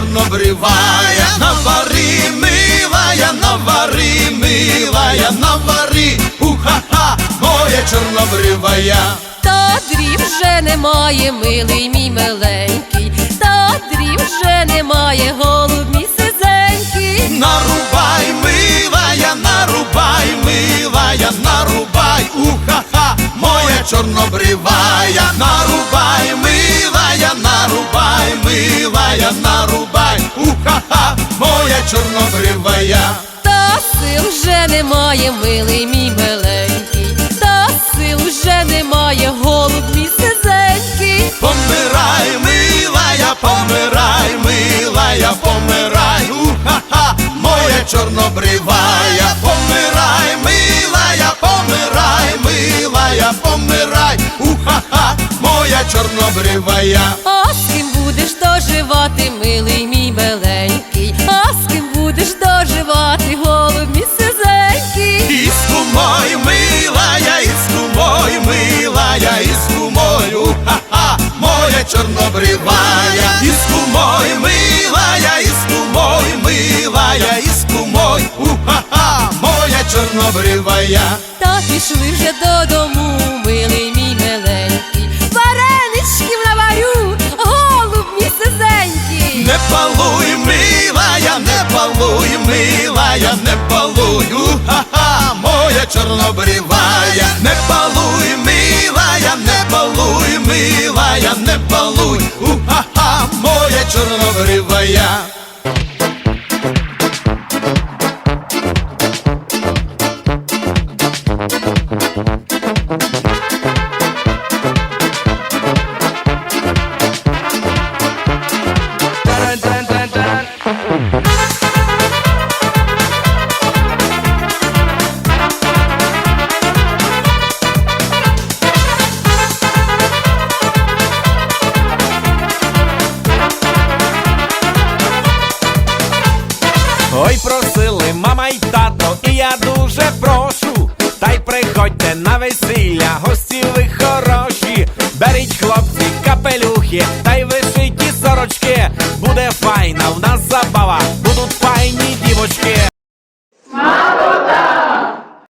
моя чорнобривая, навари, милая, навари, милая, навари, у-ха-ха, моя чорнобривая. Та дрів вже немає, милий мій миленький, та дрів вже немає, голуб мій сизенький. Нарубай, милая, нарубай, милая, нарубай, уха-ха, моя чорнобривая, нарубай, милая, нарубай, милая, нарубай, немає, милий мій миленький, та сил вже немає, голуб мій сизенький. Помирай, милая, помирай, милая, помирай, уха-ха, моя чорнобривая, помирай, милая, помирай, милая, помирай, уха-ха, моя чорнобривая. А з ким будеш доживати, милий мій миленький, а з ким будеш доживати, моя чорнобривая. Та пішли вже додому, милий мій миленький, вареничків наварю, голуб мій сизенький. Не палуй, милая, не палуй, милая, не палуй, уха-ха, моя чорнобривая, не палуй, милая, не палуй, милая, не палуй, уха-ха, моя чорнобривая. Ой, просили мама й тато, і я дуже прошу. Та й приходьте на весілля, гості ви хороші. Беріть хлопці капелюхи, та й вишиті сорочки. Буде файна в нас забава, будуть файні